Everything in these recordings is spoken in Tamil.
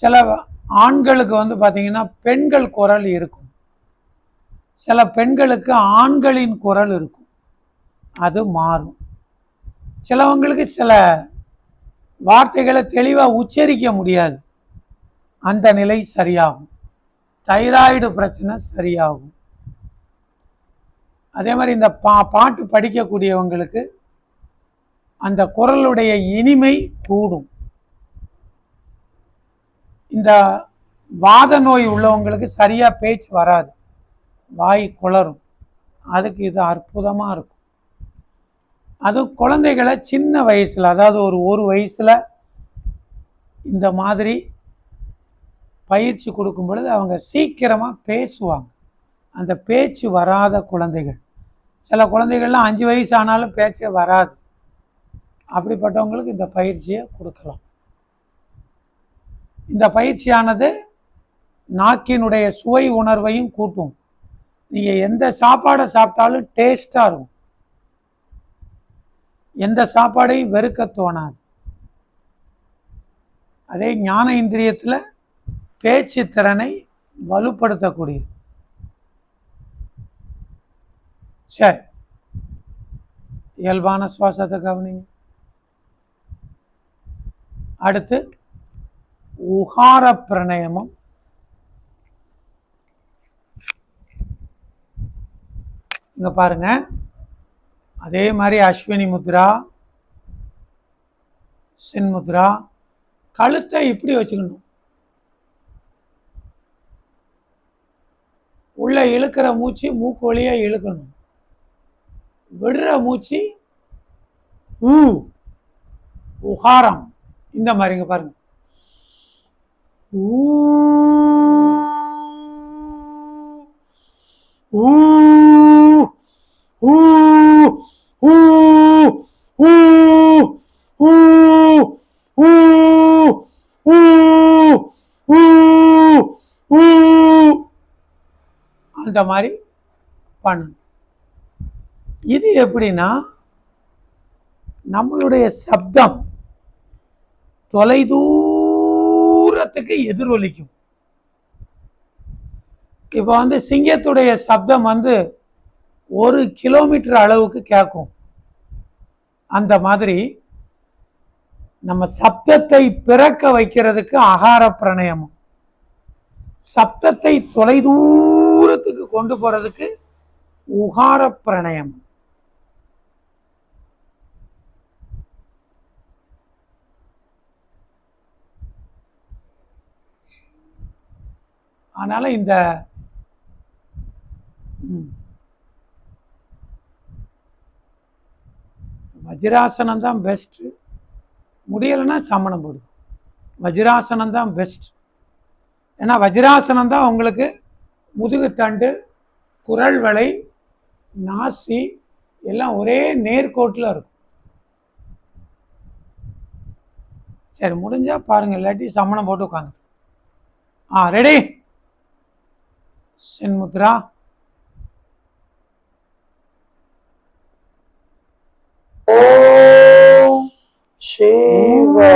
சில ஆண்களுக்கு வந்து பார்த்தீங்கன்னா பெண்கள் குரல் இருக்கும். சில பெண்களுக்கு ஆண்களின் குரல் இருக்கும். அது மாறும். சிலவங்களுக்கு சில வார்த்தைகளை தெளிவாக உச்சரிக்க முடியாது. அந்த நிலை சரியாகும். தைராய்டு பிரச்சனை சரியாகும். அதே மாதிரி இந்த பா பாட்டு படிக்கக்கூடியவங்களுக்கு அந்த குரலுடைய இனிமை கூடும். இந்த வாத நோய் உள்ளவங்களுக்கு சரியாக பேச்சு வராது. வாய் குளரும் அதுக்கு இது அற்புதமாக இருக்கும். அது குழந்தைகளை சின்ன வயசில் அதாவது ஒரு ஒரு வயசில் இந்த மாதிரி பயிற்சி கொடுக்கும் பொழுது அவங்க சீக்கிரமாக பேசுவாங்க. அந்த பேச்சு வராத குழந்தைகள். சில குழந்தைகள்லாம் அஞ்சு வயசு ஆனாலும் பேச்சே வராது. அப்படிப்பட்டவங்களுக்கு இந்த பயிற்சியை கொடுக்கலாம். இந்த பயிற்சியானது நாக்கினுடைய சுவை உணர்வையும் கூட்டும். நீங்கள் எந்த சாப்பாடை சாப்பிட்டாலும் டேஸ்டாக இருக்கும். எந்த சாப்பாடையும் வெறுக்க தோணாது. அதே ஞான இந்திரியத்தில் பேச்சு திறனை வலுப்படுத்தக்கூடியது. சரி. இயல்பான சுவாசத்தை கவனிங்க. அடுத்து உகார பிரணயமும் இங்கே பாருங்க. அதே மாதிரி அஸ்வினி முத்ரா சின்முத்ரா கழுத்தை இப்படி வச்சுக்கணும். உள்ளே இழுக்கிற மூச்சு மூக்கு வழியாக இழுக்கணும். விடுற மூச்சு ஊ உகாரம். இந்த மாதிரி பாருங்கள் அந்த மாதிரி பண்ணணும். இது எப்படின்னா நம்மளுடைய சப்தம் தூரத்துக்கு எதிரொலிக்கும். இப்போ வந்து சிங்கத்துடைய சப்தம் வந்து ஒரு கிலோமீட்டர் அளவுக்கு கேட்கும். அந்த மாதிரி நம்ம சப்தத்தை பிறக்க வைக்கிறதுக்கு அகார பிரணயமும். சப்தத்தை தொலைதூரத்துக்கு கொண்டு போறதுக்கு உகார பிரணயம் அதனால் இந்த ம். வஜ்ராசனம் தான் பெஸ்ட்டு முடியலைன்னா சமணம் போடு. வஜ்ராசனம் தான் பெஸ்ட் ஏன்னா வஜ்ராசனம் தான் உங்களுக்கு முதுகுத்தண்டு குரல் வலை நாசி எல்லாம் ஒரே நேர்கோட்டில் இருக்கும். சரி முடிஞ்சால் பாருங்கள் இல்லாட்டி சமணம் போட்டு உட்காந்து ஆ ready sin mudra. Oh, Shiva.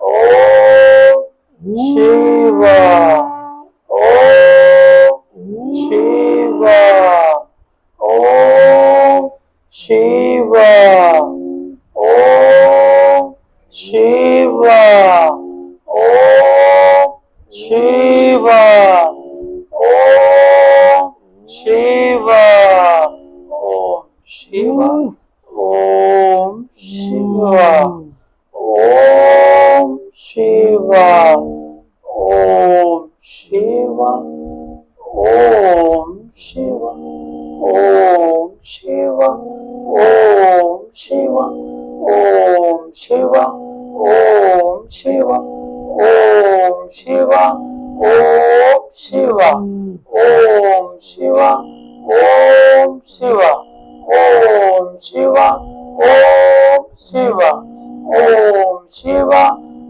Oh, Shiva. Oh, Shiva. Oh, Shiva. Oh, Shiva. Om Shiva. Om Shiva Om Shiva Om Shiva Om Shiva Om Shiva Om Shiva Om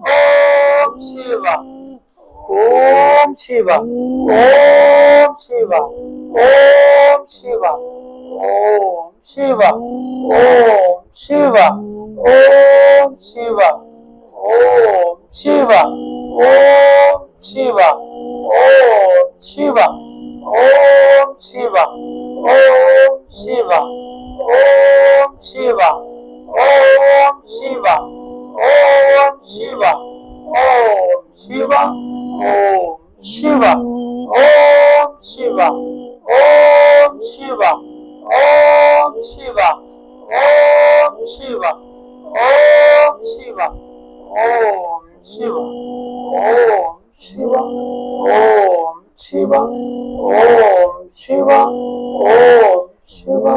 Om Shiva Om Shiva Om Shiva Om Shiva Om Shiva Om Shiva Om Shiva Om Shiva Om Shiva Om Shiva Om Shiva Om Shiva Om Shiva Om Shiva Om Shiva Om Shiva Om Shiva Om Shiva Om Shiva Om Shiva Om Shiva Om Shiva Om Shiva Om Shiva Om Shiva Om Shiva Om Shiva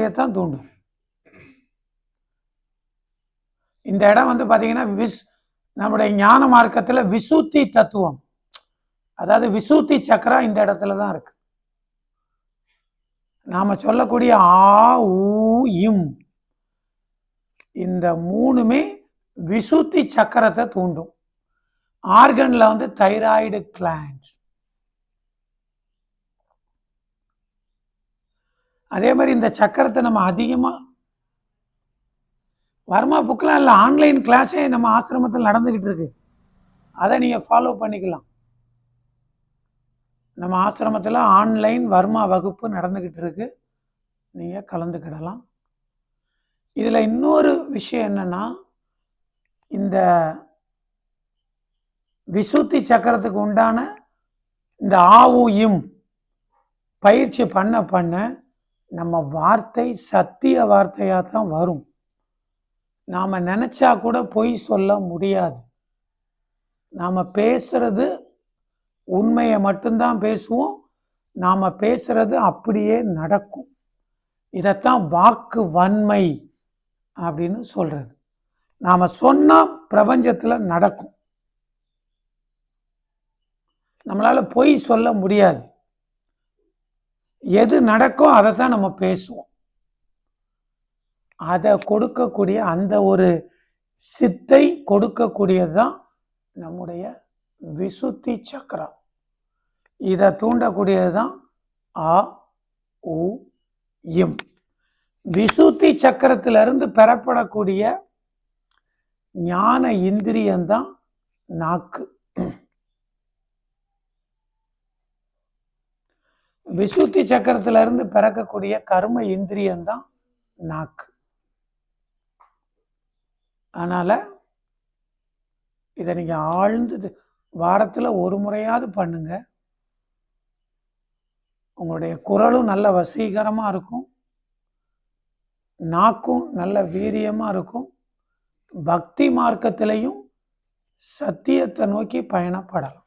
தான் தூண்டும் இந்த இடம் வந்து பார்த்தீங்கன்னா விஸ் நம்முடைய ஞான மார்க்கத்தில் விசுத்தி தத்துவம். அதாவது விசுத்தி சக்கரா இந்த இடத்துல தான் இருக்கு. நாம சொல்லக்கூடிய ஆ ஊ இம். இந்த மூணுமே விசுத்தி சக்கரத்தை தூண்டும். ஆர்கன்ல வந்து தைராய்டு கிளாண்ட் அதே மாதிரி இந்த சக்கரத்தை நம்ம அதிகமாக வர்மா புக்கெலாம் இல்லை ஆன்லைன் கிளாஸே நம்ம ஆசிரமத்தில் நடந்துக்கிட்டு இருக்கு. அதை நீங்கள் ஃபாலோ பண்ணிக்கலாம். நம்ம ஆசிரமத்தில் ஆன்லைன் வர்மா வகுப்பு நடந்துக்கிட்டு இருக்கு. நீங்கள் கலந்துக்கிடலாம். இதில் இன்னொரு விஷயம் என்னென்னா இந்த விசுத்தி சக்கரத்துக்கு உண்டான இந்த ஆவு இம் பயிற்சி பண்ண பண்ண நம்ம வார்த்தை சத்திய வார்த்தையாக தான் வரும். நாம் நினச்சா கூட பொய் சொல்ல முடியாது. நாம் பேசுறது உண்மையை மட்டும்தான் பேசுவோம். நாம் பேசுறது அப்படியே நடக்கும். இதைத்தான் வாக்கு வன்மை அப்படின்னு சொல்கிறது நாம் சொன்னால் பிரபஞ்சத்தில் நடக்கும். நம்மளால் பொய் சொல்ல முடியாது. எது நடக்கும் அதை தான் நம்ம பேசுவோம். அதை கொடுக்கக்கூடிய அந்த ஒரு சித்தை கொடுக்கக்கூடியது தான் நம்முடைய விசுத்தி சக்கரம். இதை தூண்டக்கூடியது தான் ஆ உ இம். விசுத்தி சக்கரத்திலிருந்து பெறப்படக்கூடிய ஞான இந்திரியம்தான் நாக்கு. விசுத்தி சக்கரத்திலிருந்து பிறக்கக்கூடிய கர்ம இந்திரியம்தான் நாக்கு அதனால் இதை நீங்கள் ஆழ்ந்து வாரத்தில் ஒரு முறையாவது பண்ணுங்க. உங்களுடைய குரலும் நல்ல வசீகரமாக இருக்கும். நாக்கும் நல்ல வீரியமாக இருக்கும். பக்தி மார்க்கத்திலையும் சத்தியத்தை நோக்கி பயணப்படலாம்.